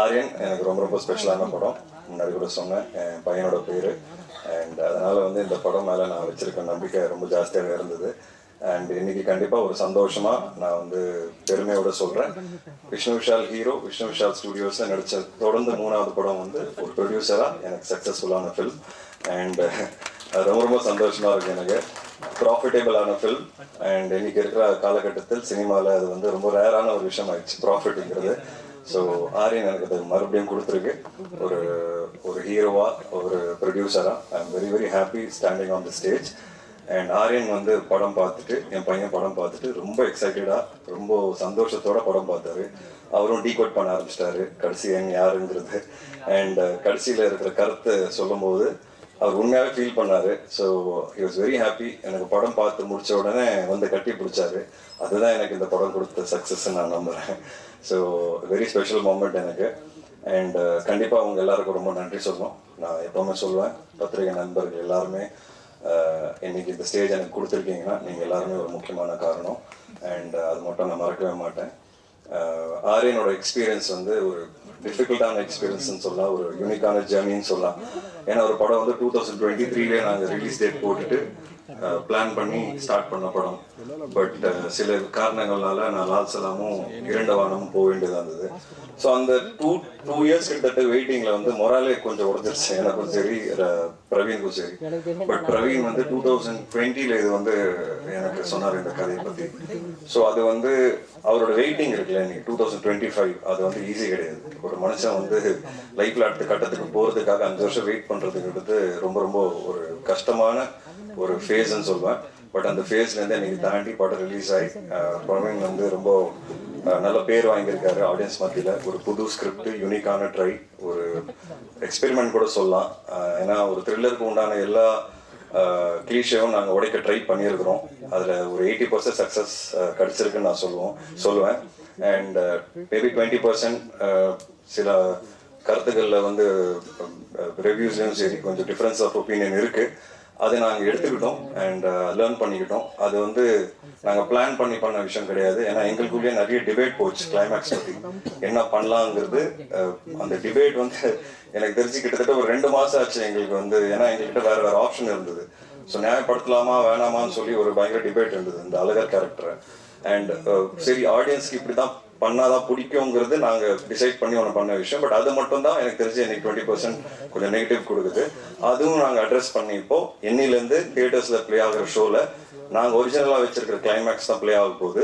ஆரியன் எனக்கு ரொம்ப ரொம்ப ஸ்பெஷலான படம். முன்னாடி கூட சொன்னேன் என் பையனோட பேர். அண்ட் அதனால் வந்து இந்த படம் மேலே நான் வச்சுருக்க நம்பிக்கை ரொம்ப ஜாஸ்தியாக இருந்தது. அண்ட் இன்னைக்கு கண்டிப்பாக ஒரு சந்தோஷமாக நான் வந்து பெருமையோட சொல்கிறேன் விஷ்ணு விஷால் ஹீரோ விஷ்ணு விஷால் ஸ்டுடியோஸில் நடித்த தொடர்ந்து மூணாவது படம் வந்து ஒரு ப்ரொடியூசராக எனக்கு சக்ஸஸ்ஃபுல்லான ஃபில்ம் அண்ட் ரொம்ப ரொம்ப சந்தோஷமாக இருக்குது எனக்கு. ப்ராஃபிட்டபிளான ஃபில்ம் அண்ட் இன்னைக்கு இருக்கிற காலகட்டத்தில் சினிமாவில் அது வந்து ரொம்ப ரேரான ஒரு விஷயம் ஆயிடுச்சு ப்ராஃபிட்டுங்கிறது ஸோ ஆரியன் எனக்கு அது மறுபடியும் கொடுத்துருக்கு. ஒரு ஒரு ஹீரோவா ஒரு ப்ரொடியூசரா I am very very happy standing on the stage and Aryan வந்து படம் பார்த்துட்டு என் பையன் படம் பார்த்துட்டு ரொம்ப எக்ஸைட்டடாக ரொம்ப சந்தோஷத்தோட படம் பார்த்தாரு. அவரும் டீகோட் பண்ண ஆரம்பிச்சிட்டாரு. கடைசி எங்க யாருங்கிறது. அண்ட் uh, கடைசியில் இருக்கிற கருத்தை சொல்லும்போது அவர் உண்மையாகவே ஃபீல் பண்ணாரு. So he was very happy எனக்கு படம் பார்த்து முடிச்ச உடனே வந்து கட்டி பிடிச்சாரு. அதுதான் எனக்கு இந்த படம் கொடுத்த சக்ஸஸ் நான் நம்புறேன். ஸோ வெரி ஸ்பெஷல் மூமெண்ட் எனக்கு. அண்ட் uh, கண்டிப்பாக அவங்க எல்லாருக்கும் ரொம்ப நன்றி சொல்லணும். நான் எப்பவுமே சொல்லுவேன் பத்திரிகை நண்பர்கள் எல்லாருமே uh, இன்னைக்கு இந்த ஸ்டேஜ் எனக்கு கொடுத்துருக்கீங்கன்னா நீங்கள் எல்லாருமே ஒரு முக்கியமான காரணம். அண்ட் uh, அது மட்டும் நான் மறக்கவே மாட்டேன். ஆரியனோட எக்ஸ்பீரியன்ஸ் வந்து ஒரு டிஃபிகல்ட்டான எக்ஸ்பீரியன்ஸ்னு சொல்லலாம் ஒரு யூனிக்கான ஜேர்னின்னு சொல்லலாம். ஏன்னா ஒரு படம் வந்து டூ தௌசண்ட் டுவெண்ட்டி த்ரீலே நாங்கள் ரிலீஸ் டேட் போட்டுட்டு பிளான் பண்ணி ஸ்டார்ட் பண்ண படம். பட் சில காரணங்களால நான் லால் சலாமும் இரண்ட வானமும் போக வேண்டியதாக இருந்தது. ஸோ அந்த டூ டூ இயர்ஸ் கிட்டத்தட்ட வெயிட்டிங்கில் வந்து மொராலே கொஞ்சம் உடஞ்சிருச்சு. எனக்கும் சரி பிரவீனுக்கும் சரி. பட் பிரவீன் வந்து டூ தௌசண்ட் டுவெண்ட்டியில் இது வந்து எனக்கு சொன்னார் இந்த கதையை பற்றி ஸோ அது வந்து அவரோட வெயிட்டிங் இருக்குல்ல இன்னைக்கு டூ தௌசண்ட் டுவெண்ட்டி ஃபைவ் அது வந்து ஈஸி கிடையாது. ஒரு மனுஷன் வந்து லைஃப்பில் அடுத்த கட்டத்துக்கு போகிறதுக்காக அஞ்சு வருஷம் வெயிட் பண்ணுறதுங்கிறது ரொம்ப ரொம்ப ஒரு கஷ்டமான ஒரு ஃபேஸ்ன்னு சொல்லுவேன் பட் அந்த ஃபேஸ்லேருந்து எனக்கு தாண்டி படம் ரிலீஸ் ஆகி பிரவீன் வந்து ரொம்ப நல்ல பேர் வாங்கியிருக்காரு ஆடியன்ஸ் மத்தியில். ஒரு புது ஸ்கிரிப்ட் யூனிக்கான ட்ரை ஒரு எக்ஸ்பெரிமெண்ட் கூட சொல்லலாம். ஏன்னா ஒரு த்ரில்லருக்கு உண்டான எல்லா கிளீஷையும் நாங்கள் உடைக்க ட்ரை பண்ணியிருக்கிறோம். அதில் ஒரு எயிட்டி பர்சன்ட் சக்ஸஸ் கிடச்சிருக்குன்னு நான் சொல்லுவோம் சொல்லுவேன். அண்ட் மேபி டுவெண்ட்டி பர்சன்ட் சில கருத்துக்களில் வந்து ரிவ்யூஸ்லையும் சரி கொஞ்சம் டிஃப்ரென்ஸ் ஆஃப் ஒப்பீனியன் இருக்குது அதை நாங்கள் எடுத்துக்கிட்டோம் அண்ட் லேர்ன் uh, பண்ணிக்கிட்டோம். அது வந்து நாங்கள் பிளான் பண்ணி பண்ண விஷயம் கிடையாது. ஏன்னா எங்களுக்குள்ளேயே நிறைய டிபேட் போச்சு கிளைமேக்ஸ் பற்றி என்ன பண்ணலாங்கிறது uh, அந்த டிபேட் வந்து எனக்கு தெரிஞ்சு கிட்டத்தட்ட ஒரு ரெண்டு மாதம் ஆச்சு எங்களுக்கு வந்து. ஏன்னா எங்ககிட்ட வேற வேற ஆப்ஷன் இருந்தது. ஸோ நியாயப்படுத்தலாமா வேணாமான்னு சொல்லி ஒரு பயங்கர டிபேட் இருந்தது. இந்த அழகர் கேரக்டரை அண்ட் uh, சரி ஆடியன்ஸ்க்கு இப்படி தான் பண்ணாதான் பிடிக்குங்கிறது நாங்கள் டிசைட் பண்ணி ஒன்று பண்ண விஷயம். பட் அது மட்டும் தான் எனக்கு தெரிஞ்சு எனக்கு டுவெண்ட்டி பர்சன்ட் கொஞ்சம் நெகட்டிவ் கொடுக்குது. அதுவும் நாங்கள் அட்ரஸ் பண்ணி இப்போ என்னிலேருந்து தியேட்டர்ஸில் ப்ளே ஆகிற ஷோவில் நாங்கள் ஒரிஜினலாக வச்சிருக்கிற கிளைமேக்ஸ் தான் ப்ளே ஆக போகுது.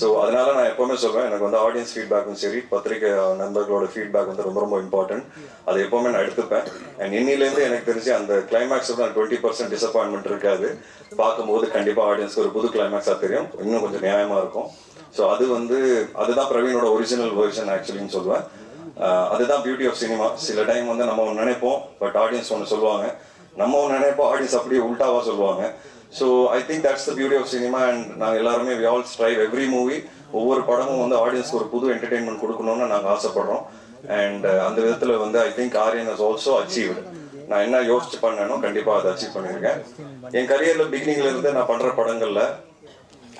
ஸோ அதனால நான் எப்பவுமே சொல்வேன் எனக்கு வந்து ஆடியன்ஸ் ஃபீட்பேக்கும் சரி பத்திரிகை நண்பர்களோட ஃபீட்பேக் வந்து ரொம்ப ரொம்ப இம்பார்ட்டன்ட் அதை எப்பவுமே நான் எடுத்துப்பேன். அண்ட் இன்னிலேருந்து எனக்கு தெரிஞ்சு அந்த கிளைமேக்ஸ் தான் டுவெண்ட்டி பர்சன்ட் டிசப்பாயின்மெண்ட் இருக்காது. பார்க்கும்போது கண்டிப்பாக ஆடியன்ஸ்க்கு ஒரு புது கிளைமேக்ஸாக தெரியும். இன்னும் கொஞ்சம் நியாயமாக இருக்கும். ஸோ அது வந்து அதுதான் பிரவீனோட ஒரிஜினல் வெர்ஷன் ஆக்சுவலின்னு சொல்லுவேன். அதுதான் பியூட்டி ஆஃப் சினிமா சில டைம் வந்து நம்ம ஒன்று நினைப்போம் பட் ஆடியன்ஸ் ஒன்று சொல்லுவாங்க. நம்ம ஒன்று நினைப்போம் ஆடியன்ஸ் அப்படியே உல்டாவா சொல்லுவாங்க. So I think that's the beauty of cinema and நாங்கள் எல்லாருமே we all strive every movie ஒவ்வொரு படமும் வந்து ஆடியன்ஸ்க்கு ஒரு புது என்டர்டைன்மெண்ட் கொடுக்கணும்னு நாங்கள் ஆசைப்படுறோம். அண்ட் அந்த விதத்தில் வந்து I think Aryan is also achieved நான் என்ன யோசிச்சு பண்ணேனோ கண்டிப்பாக அதை அச்சீவ் பண்ணியிருக்கேன். என் கரியரில் பிகினிங்ல இருந்து நான் பண்ணுற படங்களில்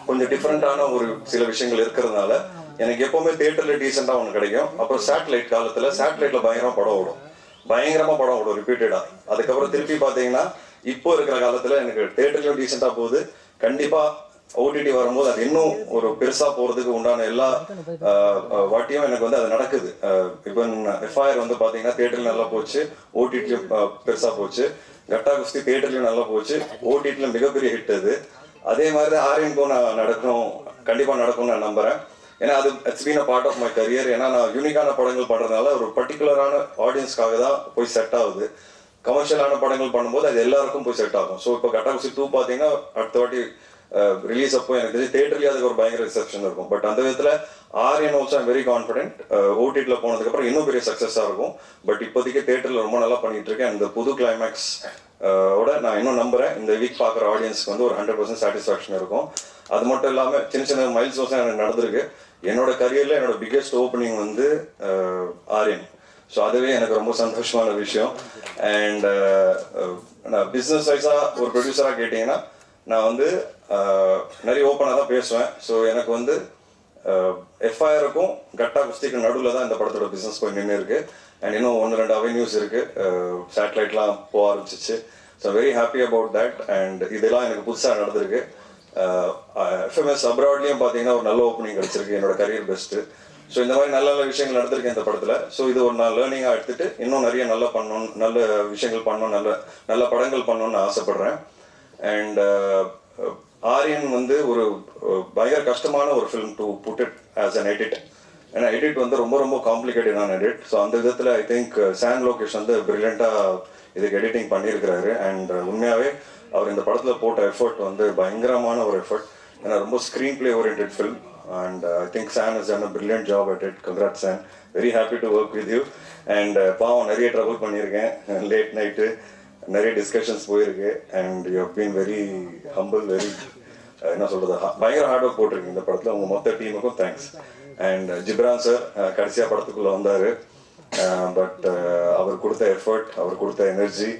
கொஞ்சம் டிஃப்ரெண்டான ஒரு சில விஷயங்கள் இருக்கிறதுனால எனக்கு எப்பவுமே தியேட்டர்ல டீசெண்டா ஒன்று கிடைக்கும். அப்புறம் சேட்டலைட் காலத்துல சேட்டலைட்ல பயங்கரமா படம் ஓடும். பயங்கரமா படம் ஓடும் ரிப்பீட்டடா அதுக்கப்புறம் திருப்பி பாத்தீங்கன்னா இப்போ இருக்கிற காலத்துல எனக்கு தியேட்டர்லயும் டீசெண்டா போகுது. கண்டிப்பா ஓடிடி வரும்போது அது இன்னும் ஒரு பெருசா போறதுக்கு உண்டான எல்லா வாட்டியும் எனக்கு வந்து அது நடக்குது. இவன் எஃப்ஐஆர் வந்து பாத்தீங்கன்னா தியேட்டர்ல நல்லா போச்சு ஓடிடியும் பெருசா போச்சு. கட்டா குஸ்தி தியேட்டர்லயும் நல்லா போச்சு. ஓடிடில மிகப்பெரிய ஹிட் அது. அதே மாதிரி ஆரியனுக்கும் நான் நடக்கும் கண்டிப்பாக நடக்கும்னு நான் நம்புறேன். ஏன்னா அது it's been a part of my career ஏன்னா நான் யூனிக்கான படங்கள் பண்ணுறதுனால ஒரு பர்டிகுலரான ஆடியன்ஸ்க்காக தான் போய் செட் ஆகுது. கமர்ஷியலான படங்கள் பண்ணும்போது அது எல்லாருக்கும் போய் செட் ஆகும். ஸோ இப்போ கட்டாகுசி டூ பார்த்தீங்கன்னா அடுத்த வாட்டி ரிலீஸ் அப்போ எனக்கு தெரிஞ்சு தேட்டர்லேயே அதுக்கு ஒரு பயங்கர ரிசப்ஷன் இருக்கும். பட் அந்த விதத்தில் Aryan also I'm very confident ஓடிடியில் போனதுக்கப்புறம் இன்னும் பெரிய சக்ஸஸாக இருக்கும். பட் இப்போதைக்கு தேட்டரில் ரொம்ப நல்லா பண்ணிட்டு இருக்கேன். அந்த புது கிளைமேக்ஸ் ஓட நான் இன்னும் நம்புறேன். இந்த வீக் பார்க்குற ஆடியன்ஸ்க்கு வந்து ஒரு ஹண்ட்ரட் பர்சன்ட் சாட்டிஸ்ஃபேக்ஷன் இருக்கும். அது மட்டும் இல்லாமல் சின்ன சின்ன மைல் ஸ்டோன்ஸ் எனக்கு நடந்திருக்கு. என்னோட கரியரில் என்னோட பிக்கெஸ்ட் ஓப்பனிங் வந்து ஆரியன். ஸோ அதுவே எனக்கு ரொம்ப சந்தோஷமான விஷயம். அண்ட் நான் பிஸ்னஸ் வைஸாக ஒரு ப்ரொடியூசராக கேட்டிங்கன்னா நான் வந்து நிறைய ஓப்பனாக தான் பேசுவேன். ஸோ எனக்கு வந்து எஃப்ஐஆருக்கும் கட்டா குஸ்திக்கு நடுவில் தான் இந்த படத்தோட பிஸ்னஸ் போய் நின்று இருக்கு அண்ட் இன்னும் ஒன்று ரெண்டு அவென்யூஸ் இருக்கு. சேட்டலைட்லாம் போக ஆரம்பிச்சிச்சு. So very happy about that and இதெல்லாம் எனக்கு புதுசாக நடந்திருக்கு. எஃப்எம்எஸ் அப்ராட்லேயும் பார்த்தீங்கன்னா ஒரு நல்ல ஓப்பனிங் கிடச்சிருக்கு. என்னோட கரியர் பெஸ்ட்டு ஸோ இந்த மாதிரி நல்ல நல்ல விஷயங்கள் நடந்திருக்கு இந்த படத்தில். ஸோ இது ஒரு நான் லேர்னிங்காக எடுத்துட்டு இன்னும் நிறைய நல்லா பண்ணணும் நல்ல விஷயங்கள் பண்ணணும் நல்ல நல்ல படங்கள் பண்ணணும்னு ஆசைப்படுறேன். அண்ட் ஆரியன் வந்து ஒரு பயங்கர கஷ்டமான ஒரு film to put it as an edit ஏன்னா எடிட் வந்து ரொம்ப ரொம்ப காம்ப்ளிகேட்டடான எடிட் ஸோ அந்த விதத்தில் ஐ திங்க் சான் லோகேஷ் வந்து பிரில்லியண்ட்டாக இதுக்கு எடிட்டிங் பண்ணியிருக்கிறாரு. அண்ட் உண்மையாகவே அவர் இந்த படத்தில் போட்ட எஃபர்ட் வந்து பயங்கரமான ஒரு எஃபர்ட் ஏன்னா ரொம்ப screenplay orient film and I think San is an brilliant job at it congrat San very happy to work with you and பாவம் நிறைய ட்ரபிள் பண்ணியிருக்கேன். லேட் நைட்டு நிறைய டிஸ்கஷன்ஸ் போயிருக்கு and you been very humble very என்ன சொல்றது பயங்கர hard work போட்டிருக்கீங்க இந்த படத்தில். உங்க மொத்த டீமுக்கும் தேங்க்ஸ் அண்ட் ஜிப்ரான் சார் கடைசியாக படத்துக்குள்ள வந்தாரு. பட் அவர் கொடுத்த எஃபர்ட் அவர் கொடுத்த எனர்ஜி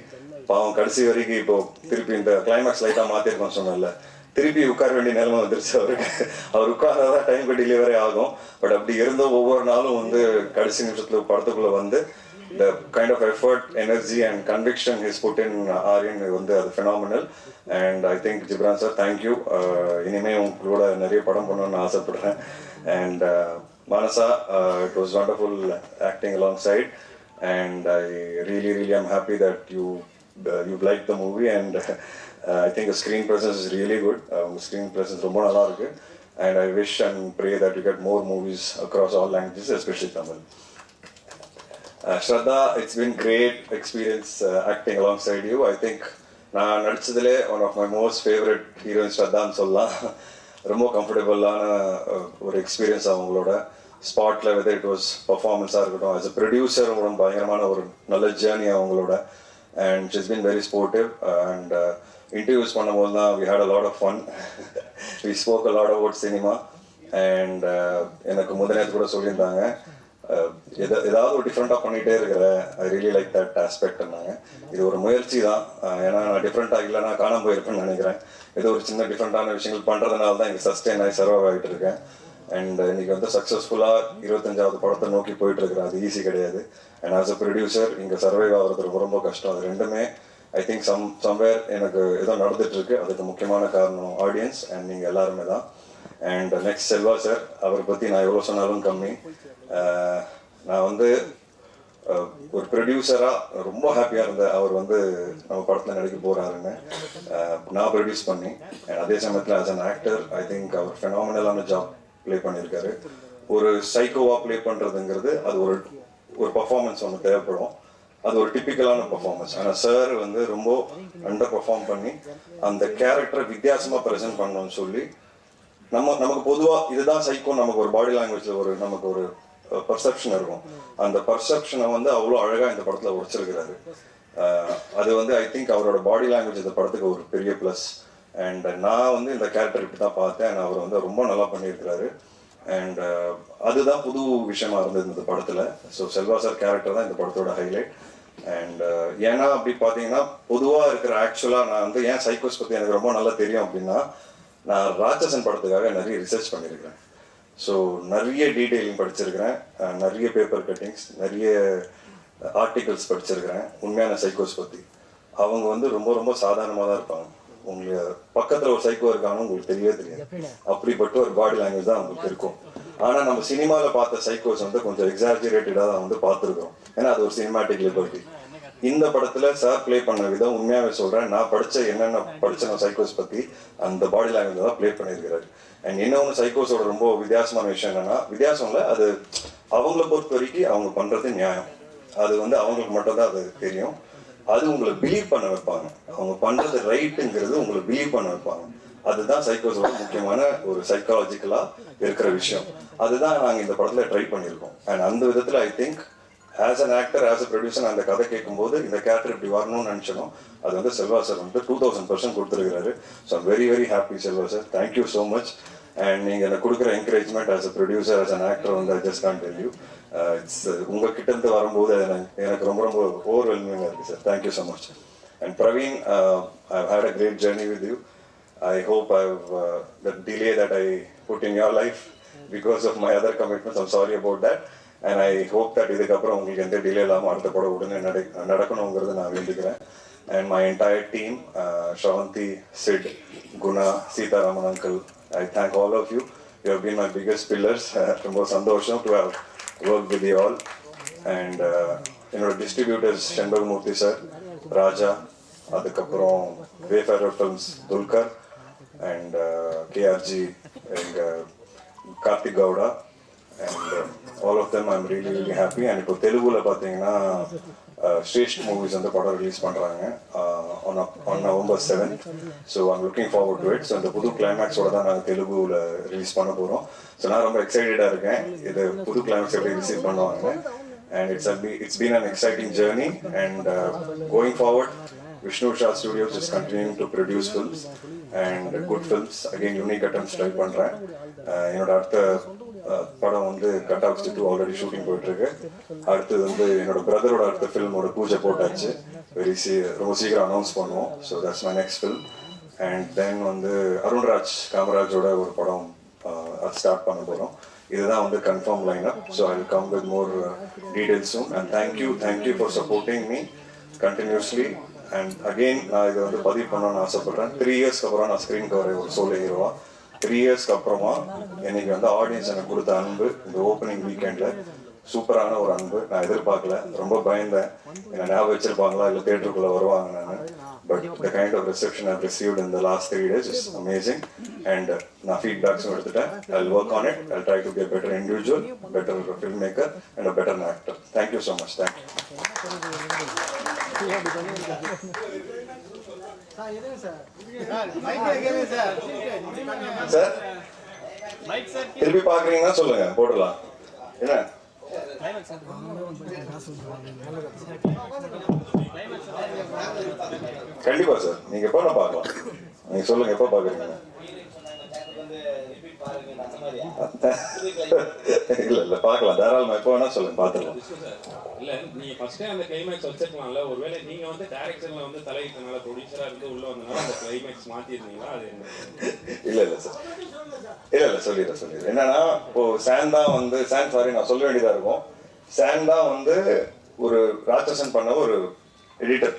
பாவம் கடைசி வரைக்கும் இப்போ திருப்பி இந்த கிளைமேக்ஸ் லைட்டாக மாற்றிருக்கோம் சொன்னல திருப்பி உட்கார வேண்டிய நிலைமை வந்துருச்சு அவருக்கு. அவர் உட்கார்ந்தாதான் டைமுக்கு டெலிவரி ஆகும். பட் அப்படி இருந்தும் ஒவ்வொரு நாளும் வந்து கடைசி நிமிஷத்துல படத்துக்குள்ள வந்து the kind of effort, energy and conviction he's put in uh, Aryan வந்து அது phenomenal and I think Ghibran sir thank you இனிமே உங்களோட நிறைய படம் பண்ணணும்னு ஆசைப்படுறேன் and uh, Manasa it was wonderful acting alongside and I really really am happy that you uh, you liked the movie and uh, I think the screen presence is really good uh, உங்க screen presence ரொம்ப நல்லா இருக்கு and I wish and pray that you get more movies across all languages especially Tamil Uh, Uh, Shraddha, it's been great experience uh, acting alongside you. I think நான் நடிச்சதுலே one of my most favourite heroine ஸ்ரத்தான்னு சொல்லலாம் ரொம்ப கம்ஃபர்டபுளான uh, ஒரு experience அவங்களோட. ஸ்பாட்டில் whether it was பர்ஃபார்மன்ஸாக இருக்கட்டும் as a producer உங்களோட பயங்கரமான ஒரு நல்ல ஜேர்னி அவங்களோட. And she's been very sportive and interviews பண்ணும்போது தான் we had a lot of fun we spoke a lot about cinema and எனக்கு முதலேத்து கூட சொல்லியிருந்தாங்க. எத- ஏதாவது ஒரு டிஃப்ரெண்ட்டாக பண்ணிகிட்டே இருக்கிற ஐ ரியலி லைக் தட் ஆஸ்பெக்ட்னாங்க இது ஒரு முயற்சி தான். ஏன்னா நான் டிஃப்ரெண்ட்டாக இல்லைனா காணாம போயிருப்பேன்னு நினைக்கிறேன். ஏதோ ஒரு சின்ன டிஃப்ரெண்ட்டான விஷயங்கள் பண்ணுறதுனால தான் இங்கே சஸ்டெயின் ஆகி சர்வ் ஆகிட்டு இருக்கேன். அண்ட் இன்னைக்கு வந்து சக்ஸஸ்ஃபுல்லாக இருபத்தஞ்சாவது படத்தை நோக்கி போயிட்டு இருக்கிறேன். அது ஈஸி கிடையாது. அண்ட் ஆஸ் அ ப்ரொடியூசர் இங்கே சர்வைவ் ஆகிறது ரொம்ப ரொம்ப கஷ்டம். அது ரெண்டுமே ஐ திங்க் சம் சம்வேர் எனக்கு ஏதோ நடந்துட்டு இருக்கு. அதுக்கு முக்கியமான காரணம் ஆடியன்ஸ் அண்ட் நீங்கள் எல்லாருமே தான். அண்ட் நெக்ஸ்ட் செல்வா சார் அவரை பற்றி நான் எவ்வளோ சொன்னாலும் கம்மி. நான் வந்து ஒரு ப்ரொடியூசராக ரொம்ப ஹாப்பியாக இருந்தேன். அவர் வந்து நம்ம படத்தில் நடிக்க போகிறாருன்னு நான் ப்ரொடியூஸ் பண்ணி அதே சமயத்தில் as an actor I think அவர் ஃபெனாமினலான ஜாப் ப்ளே பண்ணியிருக்காரு. ஒரு சைக்கோவாக ப்ளே பண்ணுறதுங்கிறது அது ஒரு ஒரு பர்ஃபார்மன்ஸ் ஒன்று தேவைப்படும். அது ஒரு டிப்பிக்கலான பர்ஃபார்மன்ஸ் ஆனால் சார் வந்து ரொம்ப அண்டர் பர்ஃபார்ம் பண்ணி அந்த கேரக்டரை வித்தியாசமாக ப்ரெசென்ட் பண்ணணும்னு சொல்லி நம்ம நமக்கு பொதுவாக இதுதான் சைக்கோ நமக்கு ஒரு பாடி லாங்குவேஜில் ஒரு நமக்கு ஒரு பர்செப்ஷன் இருக்கும். அந்த பர்செப்ஷனை வந்து அவ்வளோ அழகாக இந்த படத்தில் உடைச்சிருக்கிறாரு. அது வந்து ஐ திங்க் அவரோட பாடி லாங்குவேஜ் இந்த படத்துக்கு ஒரு பெரிய ப்ளஸ் அண்ட் நான் வந்து இந்த கேரக்டர் இப்படி தான் பார்த்தேன். And அவர் வந்து ரொம்ப நல்லா பண்ணியிருக்கிறாரு. அண்ட் அதுதான் புது விஷயமா இருந்தது இந்த படத்துல. ஸோ செல்வா சார் கேரக்டர் தான் இந்த படத்தோட ஹைலைட் அண்ட் ஏன்னா அப்படி பார்த்தீங்கன்னா பொதுவாக இருக்கிற ஆக்சுவலாக நான் வந்து ஏன் சைக்கோஸ் பற்றி எனக்கு ரொம்ப நல்லா தெரியும் அப்படின்னா நான் ராட்சசன் படத்துக்காக நிறைய ரிசர்ச் பண்ணியிருக்கிறேன் ஸோ நிறைய டீட்டெயிலிங் படிச்சிருக்கிறேன். நிறைய பேப்பர் கட்டிங்ஸ் நிறைய ஆர்டிகல்ஸ் படிச்சிருக்கிறேன். உண்மையான சைக்கோஸ் பற்றி அவங்க வந்து ரொம்ப ரொம்ப சாதாரணமாக தான் இருப்பாங்க. உங்களுக்கு பக்கத்தில் ஒரு சைக்கோ இருக்காங்கன்னு உங்களுக்கு தெரியவே தெரியாது. அப்படிப்பட்ட ஒரு பாடி லாங்குவேஜ் தான் அவங்களுக்கு இருக்கும். ஆனால் நம்ம சினிமாவில் பார்த்த சைக்கோஸ் வந்து கொஞ்சம் எக்ஸாஜுரேட்டடாக தான் வந்து பார்த்துருக்கோம் ஏன்னா அது ஒரு சினிமாட்டிக் லிபர்ட்டி இந்த படத்துல சார் ப்ளே பண்ண விதம் உண்மையாவே சொல்றேன். நான் படிச்ச என்னென்ன படிச்ச நான் சைக்கோஸ் பத்தி அந்த பாடி லாங்குவேஜ் தான் ப்ளே பண்ணியிருக்கிறாரு. அண்ட் இன்னொன்று சைக்கோஸோட ரொம்ப வித்தியாசமான விஷயம் என்னன்னா வித்தியாசம் இல்லை அது அவங்கள பொறுத்த வரைக்கும் அவங்க பண்றது நியாயம். அது வந்து அவங்களுக்கு மட்டும் தான் அது தெரியும். அது உங்களை பிலீவ் பண்ண வைப்பாங்க. அவங்க பண்றது ரைட்டுங்கிறது உங்களை பிலீவ் பண்ண வைப்பாங்க. அதுதான் சைக்கோஸோட முக்கியமான ஒரு சைக்காலஜிக்கலா இருக்கிற விஷயம். அதுதான் நாங்கள் இந்த படத்துல ட்ரை பண்ணியிருக்கோம். அண்ட் அந்த விதத்துல I think as an actor as a producer அந்த கதை கேட்கும்போது இந்த கேரக்டர் இப்படி வரணும்னு நினச்சணும் அது வந்து செல்வா சார் வந்து டூ தௌசண்ட் பர்சன்ட் கொடுத்துருக்காரு so very very happy Selva sir thank you so much and நீங்கள் எனக்கு கொடுக்குற encouragement as a producer as an actor வந்து just can tell you it's உங்ககிட்ட இருந்து வரும்போது அது எனக்கு ரொம்ப ரொம்ப ரொம்ப ஓவர்வெல்மிங்காக இருக்குது sir thank you so much and Praveen I had a great journey with you I hope I uh, the delay that I put in your because of my other commitments I'm sorry about that and I hope that இதுக்கப்புறம் உங்களுக்கு எந்த delay இல்லாமல் அடுத்த படம் உடனே நட நடக்கணுங்கிறத நான் வேண்டிக்கிறேன். And my entire team Shavanthi Sid Guna Seetharaman uncle I thank all of you you have been my biggest pillars ரொம்ப சந்தோஷம் to have work with you all and என்னோட டிஸ்ட்ரிபியூட்டர்ஸ் செண்பகமூர்த்தி சார் ராஜா அதுக்கப்புறம் Wayfarer films Dulquer and KRG எங்கள் Karthik Gowda and all of them I'm really really happy and இப்போ தெலுங்குல பார்த்தீங்கன்னா Sreshth uh, movies வந்து படம் ரிலீஸ் பண்ணுறாங்க on on November seventh so I'm looking forward to it so அந்த புது கிளைமேக்ஸோட தான் நாங்கள் தெலுங்குல ரிலீஸ் பண்ண போகிறோம் ஸோ நான் ரொம்ப எக்ஸைட்டடாக இருக்கேன். இது புது கிளைமேக்ஸ் எப்படி ரிசீவ் பண்ணுவாங்க and it's it's been an exciting journey and going forward Vishnu Sha studios is Studios to produce films and good films again unique attempts try பண்ணுறேன் என்னோட அடுத்த படம் வந்து cut off two already shooting போயிட்டு இருக்கு அடுத்தது வந்து என்னோட பிரதரோட அடுத்த ஃபில்மோட பூஜை போட்டாச்சு. வெரி சீ ரொம்ப சீக்கிரம் அனௌன்ஸ் பண்ணுவோம். So that's my next film and then வந்து அருண்ராஜ் காமராஜோட ஒரு படம் அது ஸ்டார்ட் பண்ண போகிறோம் இதுதான் வந்து confirm line up so I come with more details soon and thank you thank you for supporting me continuously and again நான் இதை வந்து பதிவு பண்ணணும்னு ஆசைப்பட்றேன். த்ரீ இயர்ஸ்க்கு அப்புறம் நான் ஸ்க்ரீன் கவரை ஒரு சோலோ ஹீரோவா த்ரீ இயர்ஸ்க்கு அப்புறமா எனக்கு வந்து ஆடியன்ஸ் எனக்கு கொடுத்த அன்பு இந்த ஓப்பனிங் வீக்கெண்டில் சூப்பரான ஒரு அன்பு. நான் எதிர்பார்க்கல. ரொம்ப பயந்தேன். என்ன ஞாபகம் வச்சிருப்பாங்களா? இல்லை தேட்டருக்குள்ளே வருவாங்க uh, நான். But the kind of reception I received in the last three days is amazing and நான் ஃபீட்பேக்ஸும் எடுத்துட்டேன். I work on it I try to be better individual better filmmaker and a better actor thank you so much thank you sir திருப்பி பாக்குறீங்கன்னா சொல்லுங்க போடலாம் என்ன? கண்டிப்பா sir நீங்க எப்ப நான் பார்க்கலாம். நீங்க சொல்லுங்க எப்ப பார்க்குறீங்க? இல்ல இல்ல பார்க்கலாம். தாராளமா எப்போ வேணா சொல்லுங்க பார்த்துக்கலாம். இல்ல நீங்க ஃபர்ஸ்டே அந்த கிளைமேக்ஸ் வச்சிருக்கலாம்ல. ஒருவேளை நீங்க வந்து டைரக்ஷன்ல வந்து தலையிட்டனால ப்ரொடியூசரா இருந்து உள்ள வந்தனால அந்த கிளைமேக்ஸ் மாத்திருந்தீங்களா? அது இல்ல இல்ல சார் இல்ல இல்ல சொல்லிடுறேன் சொல்லிடுறேன். என்னன்னா இப்போ சான் தான் வந்து சான் சாரி நான் சொல்ல வேண்டியதா இருக்கும். சான் தான் வந்து ஒரு ராட்சசன் பண்ண ஒரு எடிட்டர்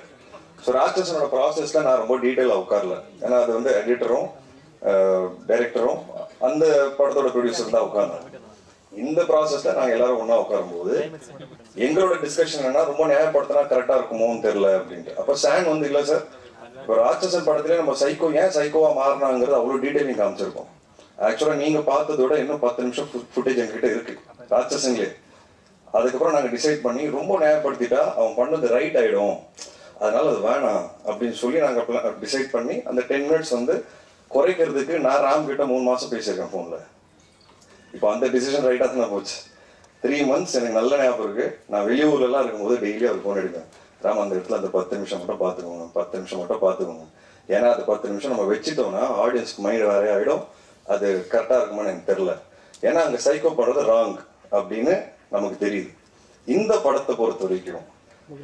ஸோ ராட்சசனோட ப்ராசஸ்ல நான் ரொம்ப டீட்டெயிலாக உட்காரல. ஏன்னா அது வந்து எடிட்டரும் டைரக்டரும் அந்த படத்தோட ப்ரொடியூசர் தான் உட்கார்ந்தாங்க. இந்த ப்ராசஸ்ல நாங்க எல்லாரும் ஒண்ணா உட்காரும்போது எங்களோட டிஸ்கஷன் என்னன்னா ரொம்ப நியாயப்படுத்தினா கரெக்டா இருக்குமோன்னு தெரியல அப்படின்ட்டு. அப்ப சாங் வந்து இல்ல சார் இப்போ ராட்சசன் படத்துல நம்ம சைக்கோ ஏன் சைக்கோவா மாறினாங்கிறது அவ்வளவு டீடைலிங் காமிச்சிருக்கோம். ஆக்சுவலா நீங்க பார்த்ததோட இன்னும் பத்து நிமிஷம் ஃபுட்டேஜ் எங்ககிட்ட இருக்கு ராட்சசங்களே. அதுக்கப்புறம் நாங்க டிசைட் பண்ணி ரொம்ப நியாயப்படுத்திட்டா அவன் பண்ணது ரைட் ஆயிடும். அதனால அது வேணாம் அப்படின்னு சொல்லி நாங்க டிசைட் பண்ணி அந்த டென் மினிட்ஸ் வந்து குறைக்கிறதுக்கு நான் ராம் கிட்ட மூணு மாசம் பேசியிருக்கேன் ஃபோனில் இப்போ அந்த டிசிஷன் ரைட்டாக தான் போச்சு. த்ரீ மந்த்ஸ் எனக்கு நல்ல ஞாபகம் இருக்கு. நான் வெளியூர்ல எல்லாம் இருக்கும்போது டெய்லி அவர் ஃபோன் எடுப்பேன் ராம் அந்த இடத்துல அந்த பத்து நிமிஷம் மட்டும் பார்த்துக்கோங்க பத்து நிமிஷம் மட்டும் பார்த்துக்கோங்க. ஏன்னா அது பத்து நிமிஷம் நம்ம வச்சுட்டோம்னா ஆடியன்ஸ்க்கு மைண்ட் வேற ஆகிடும் அது கரெக்டாக இருக்குமான்னு எனக்கு தெரில ஏன்னா அங்கே சைக்கோ பண்ணுறது ராங் அப்படின்னு நமக்கு தெரியுது. இந்த படத்தை பொறுத்த வரைக்கும்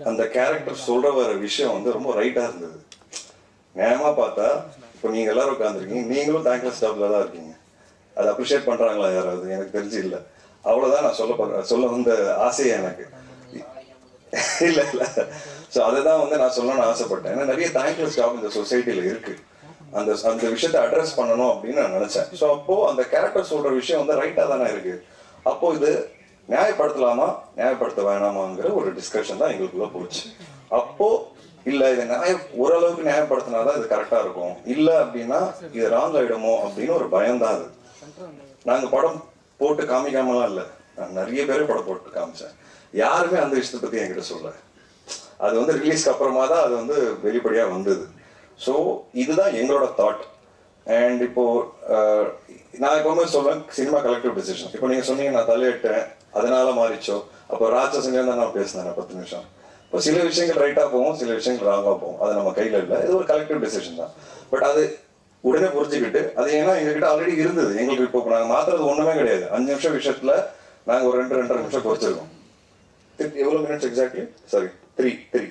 அந்த கேரக்டர் சொல்ற வர விஷயம் வந்து ரொம்ப ரைட்டாக இருந்தது. நேமா பார்த்தா இப்போ நீங்கள் எல்லாரும் உட்காந்துருக்கீங்க நீங்களும் தேங்க்லெஸ் ஸ்டாப்ல தான் இருக்கீங்க. அதை அப்ரிஷியேட் பண்ணுறாங்களா யாராவது? எனக்கு தெரிஞ்சு இல்லை. அவ்வளோதான் நான் சொல்ல போறேன் சொல்ல வந்த ஆசையே எனக்கு. இல்லை இல்லை. ஸோ அதுதான் வந்து நான் சொல்லணும்னு ஆசைப்பட்டேன். ஏன்னா நிறைய தேங்க்லெஸ் ஜாப் இந்த சொசைட்டியில் இருக்குது அந்த அந்த விஷயத்தை அட்ரஸ் பண்ணணும் அப்படின்னு நான் நினச்சேன். ஸோ அப்போது அந்த கேரக்டர் சொல்கிற விஷயம் வந்து ரைட்டாக தானே இருக்குது அப்போது இது நியாயப்படுத்தலாமா நியாயப்படுத்த வேணாமாங்கிற ஒரு டிஸ்கஷன் தான் எங்களுக்குள்ளே போச்சு. அப்போது இல்ல இதை நியாய ஓரளவுக்கு நியாயப்படுத்தினாதான் இது கரெக்டா இருக்கும். இல்ல அப்படின்னா இது ராங் ஆயிடுமோ அப்படின்னு ஒரு பயம் தான் அது. நாங்க படம் போட்டு காமிக்காமலாம் இல்ல. நான் நிறைய பேர் படம் போட்டு காமிச்சேன். யாருமே அந்த விஷயத்தை பத்தி என்கிட்ட சொல்ல அது வந்து ரிலீஸ்க்கு அப்புறமா தான் அது வந்து வெளிப்படையா வந்தது. ஸோ இதுதான் எங்களோட தாட் அண்ட் இப்போ நான் எப்பவுமே சொல்றேன் சினிமா கலெக்டிவ் டிசிஷன் இப்போ நீங்க சொன்னீங்க நான் தலையிட்டேன் அதனால மாறிச்சோ. அப்போ ராட்சசங்க தான் நான் பேசினேன் பத்து நிமிஷம். சில விஷயங்கள் ரைட்டாக போகும் சில விஷயங்கள் ராங்காக போகும். அது நம்ம கையில் இல்லை. இது ஒரு கலெக்டிவ் டெசிஷன் தான். பட் அது உடனே புரிஞ்சுக்கிட்டு அது ஏன்னா எங்ககிட்ட ஆல்ரெடி இருந்தது. எங்களுக்கு இப்போ நாங்கள் மாத்துறது ஒன்றுமே கிடையாது. அஞ்சு நிமிஷம் விஷயத்தில் நாங்கள் ஒரு ரெண்டு ரெண்டரை நிமிஷம் குறைச்சிருக்கோம் எவ்வளோ minutes exactly sorry three three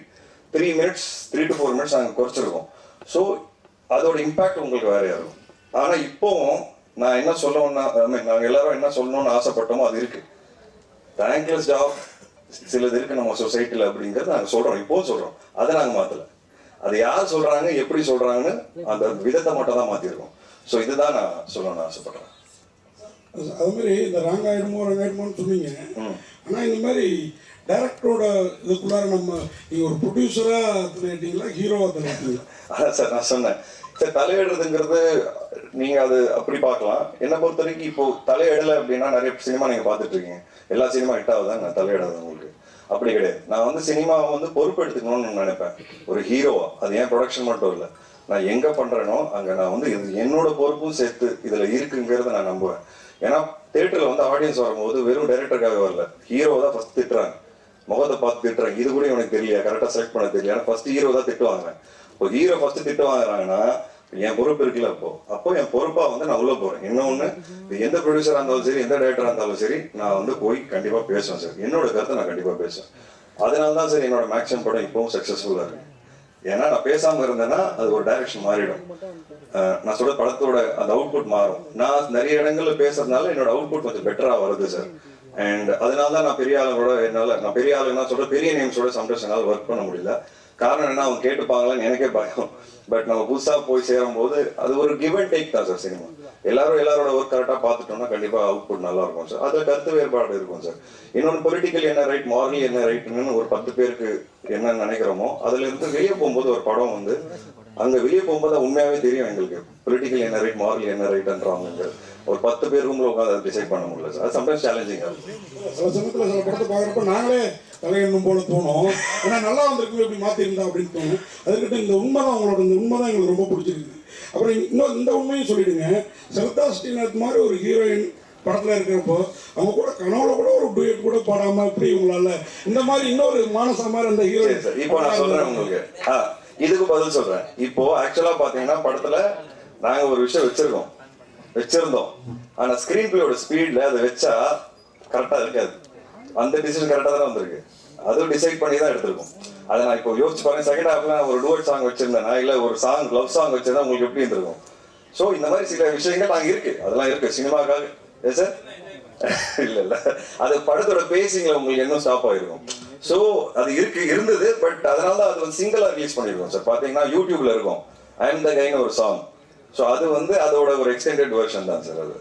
three minutes three to four minutes நாங்கள் குறைச்சிருக்கோம் ஸோ அதோட இம்பாக்ட் உங்களுக்கு வேறையாக இருக்கும் ஆனால் இப்போவும் நான் என்ன சொல்லணும்னா ஐ மீன் நாங்கள் எல்லாரும் என்ன சொல்லணும்னு ஆசைப்பட்டோமோ அது இருக்கு. தேங்க்லெஸ் ஜாப் சிலது இருக்கு நம்ம சொசைட்டில அப்படிங்கறது நாங்க சொல்றோம். இப்போ சொல்றோம். அதை நாங்க மாத்தல. அது யார் சொல்றாங்க எப்படி சொல்றாங்கன்னு அந்த விதத்தை மட்டும் தான் மாத்திருக்கோம். ஸோ இதுதான் நான் சொல்லணும்னு ஆசைப்படுறேன். அது- மாதிரி இந்த ராங்காயிடுமோ ராங்காயிடுமோன்னு சொன்னீங்க. ம். ஆனால் இந்த மாதிரி டைரக்டரோட இதுக்குள்ளார நம்ம நீங்கள் ஒரு ப்ரொடியூசராக தலையிட்டீங்களா ஹீரோவாக தலையிட்டீங்களா அதான் சார் நான் சொன்னேன். சார் தலையிடுறதுங்கிறது நீங்க அது அப்படி பார்க்கலாம். என்னை பொறுத்த வரைக்கும் இப்போ தலையிடலை அப்படின்னா நிறைய சினிமா நீங்க பார்த்துட்டு இருக்கீங்க. எல்லா சினிமா ஹிட் ஆகுதாங்க நான் தலையிடாது உங்களுக்கு. அப்படி கிடையாது. நான் வந்து சினிமாவை வந்து பொறுப்பெடுத்துக்கணும்னு நினைப்பேன். ஒரு ஹீரோவா அது ஏன் ப்ரொடக்ஷன் மட்டும் இல்லை. நான் எங்க பண்றேனோ அங்க நான் வந்து இது என்னோட பொறுப்பும் சேர்த்து இதுல இருக்குங்கிறத நான் நம்புவேன். ஏன்னா தேட்டர்ல வந்து ஆடியன்ஸ் வரும்போது வெறும் டைரக்டருக்காக வரல. ஹீரோ தான் ஃபர்ஸ்ட் திட்டுறாங்க. முகத்தை பார்த்து திட்டுறாங்க. இது கூட எனக்கு தெரியல கரெக்டா செலக்ட் பண்ண தெரியல ஏன்னா ஃபர்ஸ்ட் ஹீரோ தான் திட்டுவாங்க. இப்போ ஹீரோ ஃபர்ஸ்ட் திட்டு வாங்குறாங்கன்னா என் பொறுப்பு இருக்குல்ல அப்போ. அப்போ என் பொறுப்பா வந்து நான் உள்ள போறேன். இன்னொன்னு இது எந்த ப்ரொடியூசரா இருந்தாலும் சரி எந்த டைரக்டரா இருந்தாலும் சரி நான் வந்து போய் கண்டிப்பா பேசுவேன் சார். என்னோட கருத்தை நான் கண்டிப்பா பேசுவேன். அதனால தான் சார் என்னோட மேக்ஸிமம் படம் இப்பவும் சக்சஸ்ஃபுல்லா இருக்கு. ஏன்னா நான் பேசாம இருந்தேன்னா அது ஒரு டைரக்ஷன் மாறிடும். நான் சொல்ற படத்தோட அந்த அவுட்புட் மாறும். நான் நிறைய இடங்கள்ல பேசுறதுனால என்னோட அவுட்புட் கொஞ்சம் பெட்டரா வருது சார். அண்ட் அதனால தான் நான் பெரிய ஆளுங்களோட என்னால நான் பெரிய ஆளுங்கன்னா சொல்ற பெரிய நேம்ஸோட சம்டைம்ஸ் என்னால் ஒர்க் பண்ண முடியல. காரணம் என்ன? அவங்க கேட்டுப்பாங்களான்னு எனக்கே பயம். பட் நம்ம புதுசா போய் சேரும் போது அது ஒரு கிவ் அண்ட் டேக் தான் சார் சினிமா எல்லாரும் எல்லாரோட ஒர்க் கரெக்டா பார்த்துட்டோம்னா கண்டிப்பா அவுட்புட் நல்லா இருக்கும் சார் அதுல கருத்து வேறுபாடு இருக்கும் சார் இன்னொன்று பொலிட்டிக்கல் என்ன ரைட் மாரலி என்ன ரைட்னு ஒரு பத்து பேருக்கு என்ன நினைக்கிறோமோ அதுல இருந்து வெளியே போகும்போது ஒரு படம் வந்து அங்க வெளியே போகும்போது உண்மையாவே தெரியும் எங்களுக்கு. பொலிட்டிக்கல் என்ன ரைட் மாரல் என்ன ரைட்ன்றவங்க ஒரு பத்து பேர் ரூம்ல உட்காந்து டிசைட் பண்ண முடியல சார். சம்டைம்ஸ் சேலஞ்சிங் சில சமயத்தில் சில படத்தை பார்க்குறப்ப நாங்களே தலையெண்ணும் போல தோணும். ஏன்னா நல்லா வந்திருக்கு இப்படி மாற்றிருந்தா அப்படின்னு தோணும். அதுக்கிட்ட இந்த உண்மை தான் உங்களோட இந்த உண்மை தான் எங்களுக்கு ரொம்ப பிடிச்சிருக்கு அப்புறம் இன்னும் இந்த உண்மையும் சொல்லிடுங்க. சரதா ஸ்ரீநாத் மாதிரி ஒரு ஹீரோயின் படத்தில் இருக்கிறப்போ அவங்க கூட கனவுல கூட ஒரு டூயட் கூட பாடாம இப்படி உங்களால இந்த மாதிரி இன்னொரு மானசா மாதிரி அந்த ஹீரோயின் இப்போ நான் சொல்றேன் உங்களுக்கு. இதுக்கு பதில் சொல்றேன். இப்போ ஆக்சுவலா பாத்தீங்கன்னா படத்துல நாங்க ஒரு விஷயம் வச்சிருக்கோம். வச்சிருந்தோம். ஆனா ஸ்கிரீன் பிளேயோட ஸ்பீட்ல அதை வச்சா கரெக்டா இருக்காது. அந்த டிசிஷன் கரெக்டா தான் வந்திருக்கு. அதுவும் டிசைட் பண்ணி தான் எடுத்திருக்கோம். அதை நான் இப்போ யோசிச்சு பாருங்க. செகண்ட் ஹாஃப்ல ஒரு டூவட் சாங் வச்சிருந்தேன். இல்ல ஒரு சாங் லவ் சாங் வச்சிருந்தா உங்களுக்கு எப்படி இருந்திருக்கும்? சோ இந்த மாதிரி சில விஷயங்கள் நாங்க இருக்கு. அதெல்லாம் இருக்கு. சினிமாக்காக. சார் இல்ல இல்ல. அது படத்தோட பேசிங்ல உங்களுக்கு இன்னும் ஸ்டாப் ஆயிருக்கும். சோ அது இருக்கு இருந்தது பட் அதனால அது வந்து சிங்கிளா ரிலீஸ் பண்ணிருக்கோம் சார் பாத்தீங்கன்னா யூடியூப்ல இருக்கும். ஐ எம் த கைன் ஒரு சாங் சோ அது வந்து அதோட ஒரு எக்ஸ்டெண்டட் வெர்ஷன் தான் சார் அது.